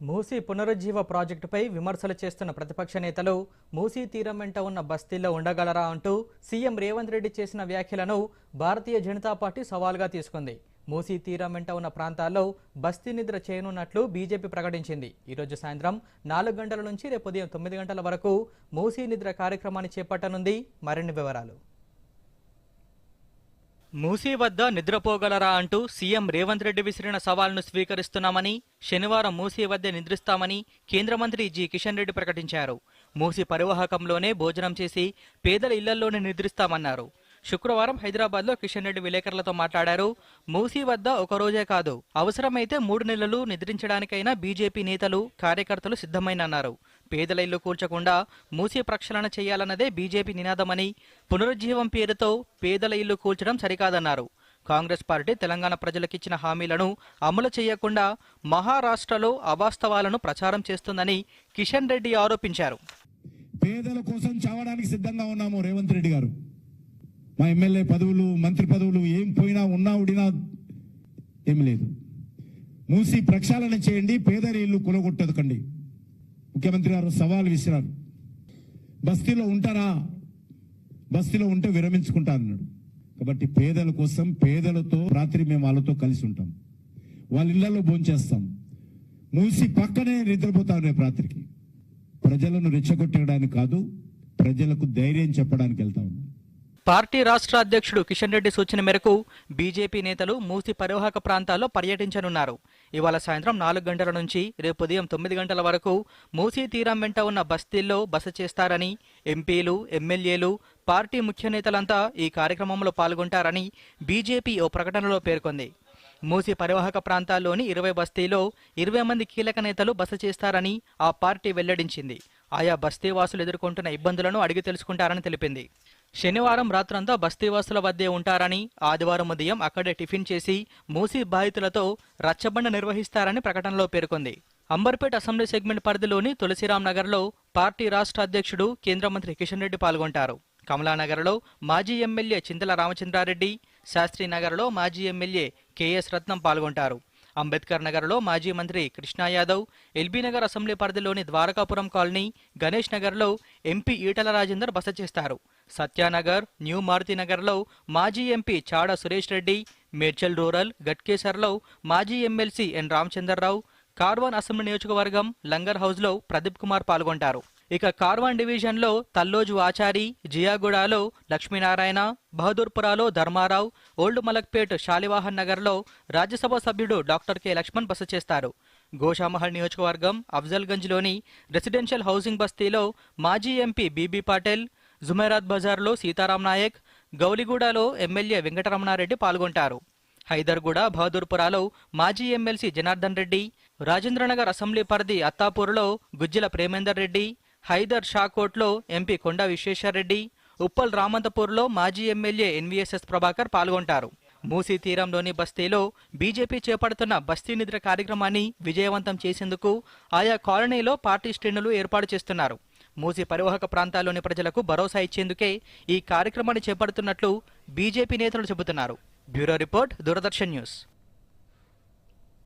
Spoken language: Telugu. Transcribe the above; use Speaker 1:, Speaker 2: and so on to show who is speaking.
Speaker 1: మూసీ పునరుజ్జీవ ప్రాజెక్టుపై విమర్శలు చేస్తున్న ప్రతిపక్ష నేతలు మూసీ తీరం వెంట ఉన్న బస్తీల్లో ఉండగలరా అంటూ సీఎం రేవంత్ రెడ్డి చేసిన వ్యాఖ్యలను భారతీయ జనతా పార్టీ సవాల్గా తీసుకుంది. మూసీ తీరం వెంట ఉన్న ప్రాంతాల్లో బస్తీ నిద్ర చేయనున్నట్లు బీజేపీ ప్రకటించింది. ఈరోజు సాయంత్రం నాలుగు గంటల నుంచి రేపు ఉదయం తొమ్మిది గంటల వరకు మూసీ నిద్ర కార్యక్రమాన్ని చేపట్టనుంది. మరిన్ని వివరాలు. మూసీ వద్ద నిద్రపోగలరా అంటూ సీఎం రేవంత్ రెడ్డి విసిరిన సవాల్ను స్వీకరిస్తున్నామని శనివారం మూసీ వద్ద నిద్రిస్తామని కేంద్ర మంత్రి జి. కిషన్ రెడ్డి ప్రకటించారు. మూసీ పరివాహకంలోనే భోజనం చేసి పేదల ఇళ్ళలోనే నిద్రిస్తామన్నారు. శుక్రవారం హైదరాబాద్లో కిషన్ రెడ్డి విలేకరులతో మాట్లాడారు. మూసీ వద్ద ఒక రోజే కాదు అవసరమైతే మూడు నెలలు నిద్రించడానికైనా బీజేపీ నేతలు కార్యకర్తలు సిద్ధమైనన్నారు. పేదల ఇల్లు కూల్చకుండా మూసీ ప్రక్షాళన చేయాలన్నదే బీజేపీ నినాదమని పునరుజ్జీవం పేరుతో పేదల ఇల్లు కూల్చడం సరికాదన్నారు. కాంగ్రెస్ పార్టీ తెలంగాణ ప్రజలకిచ్చిన హామీలను అమలు చేయకుండా మహారాష్ట్రలో అవాస్తవాలను ప్రచారం చేస్తుందని కిషన్ రెడ్డి ఆరోపించారు.
Speaker 2: పేదల కోసం చావడానికి సిద్ధంగా ఉన్నాము రేవంత్ రెడ్డి గారు. మా ఎమ్మెల్యే పదవులు మంత్రి పదవులు ఏం పోయినా ఉన్నా ఉడినా ఏం లేదు. మూసి ప్రక్షాళన చేయండి పేదల ఇల్లు కులగొట్టదుకండి ముఖ్యమంత్రి గారు సవాల్ విసిరారు. బస్తీలో ఉంటారా? బస్తీలో ఉంటే విరమించుకుంటా అన్నాడు. కాబట్టి పేదల కోసం పేదలతో రాత్రి మేము వాళ్ళతో కలిసి ఉంటాం. వాళ్ళ ఇళ్ళలో భోంచేస్తాం. మూసి పక్కనే నిద్రపోతాం రేపు రాత్రికి. ప్రజలను రెచ్చగొట్టడానికి కాదు ప్రజలకు ధైర్యం చెప్పడానికి వెళ్తాం.
Speaker 1: పార్టీ రాష్ట్ర అధ్యక్షుడు కిషన్ రెడ్డి సూచన మేరకు బీజేపీ నేతలు మూసి పరివాహక ప్రాంతాల్లో పర్యటించనున్నారు. ఇవాళ సాయంత్రం నాలుగు గంటల నుంచి రేపు ఉదయం తొమ్మిది గంటల వరకు మూసీ తీరం వెంట ఉన్న బస్తీల్లో బస చేస్తారని ఎంపీలు ఎమ్మెల్యేలు పార్టీ ముఖ్య నేతలంతా ఈ కార్యక్రమంలో పాల్గొంటారని బీజేపీ ఓ ప్రకటనలో పేర్కొంది. మూసి పరివాహక ప్రాంతాల్లోని ఇరవై బస్తీలో ఇరవై మంది కీలక నేతలు బస చేస్తారని ఆ పార్టీ వెల్లడించింది. ఆయా బస్తీవాసులు ఎదుర్కొంటున్న ఇబ్బందులను అడిగి తెలుసుకుంటారని తెలిపింది. శనివారం రాత్రంతా బస్తీవాసుల వద్దే ఉంటారని ఆదివారం ఉదయం అక్కడే టిఫిన్ చేసి మూసీ బాధితులతో రచ్చబండ నిర్వహిస్తారని ప్రకటనలో పేర్కొంది. అంబర్పేట అసెంబ్లీ సెగ్మెంట్ పరిధిలోని తులసిరాం నగర్లో పార్టీ రాష్ట్ర అధ్యక్షుడు కేంద్ర మంత్రి కిషన్ రెడ్డి పాల్గొంటారు. కమలానగర్లో మాజీ ఎమ్మెల్యే చింతల రామచంద్రారెడ్డి శాస్త్రీనగర్లో మాజీ ఎమ్మెల్యే కెఎస్ రత్నం పాల్గొంటారు. అంబేద్కర్ నగర్లో మాజీ మంత్రి కృష్ణా యాదవ్ ఎల్బీనగర్ అసెంబ్లీ పరిధిలోని ద్వారకాపురం కాలనీ గణేష్ నగర్లో ఎంపీ ఈటల రాజేందర్ బస చేస్తారు. సత్యానగర్ న్యూ మారుతినగర్లో మాజీ ఎంపీ చాడ సురేష్ రెడ్డి మేడ్చల్ రూరల్ గట్కేసర్లో మాజీ MLC N Ramachandrarao Karwan assembly నియోజకవర్గం లంగర్ హౌస్లో ప్రదీప్ కుమార్ పాల్గొంటారు. ఇక కార్వాన్ డివిజన్లో తల్లోజు ఆచారి జియాగూడలో లక్ష్మీనారాయణ బహదూర్పురాలో ధర్మారావు ఓల్డ్ మలక్పేట్ శాలివాహన్ నగర్లో రాజ్యసభ సభ్యుడు డాక్టర్ కె. లక్ష్మణ్ బస చేస్తారు. గోషామహల్ నియోజకవర్గం అఫ్జల్గంజ్లోని రెసిడెన్షియల్ హౌసింగ్ బస్తీలో మాజీ ఎంపీ బీబీ పాటేల్ జుమైరాత్ బజార్లో సీతారాం నాయక్ గౌలిగూడలో ఎమ్మెల్యే వెంకటరమణారెడ్డి పాల్గొంటారు. హైదర్గూడ బహదూర్పురాలో మాజీ ఎమ్మెల్సీ జనార్దన్ రెడ్డి రాజేంద్రనగర్ అసెంబ్లీ పరిధి అత్తాపూర్లో గుజ్జిల ప్రేమేందర్ రెడ్డి హైదర్ షాకోట్లో ఎంపీ కొండా విశ్వేశ్వరరెడ్డి ఉప్పల్ రామంతపూర్లో మాజీ ఎమ్మెల్యే ఎన్వీఎస్ఎస్ ప్రభాకర్ పాల్గొంటారు. మూసీ తీరంలోని బస్తీలో బీజేపీ చేపడుతున్న బస్తీ నిద్ర కార్యక్రమాన్ని విజయవంతం చేసేందుకు ఆయా కాలనీలో పార్టీ శ్రేణులు ఏర్పాటు చేస్తున్నారు. మూసీ పరివాహక ప్రాంతాల్లోని ప్రజలకు భరోసా ఇచ్చేందుకే ఈ కార్యక్రమాన్ని చేపడుతున్నట్లు బీజేపీ నేతలు చెబుతున్నారు. Bureau report Doordarshan news.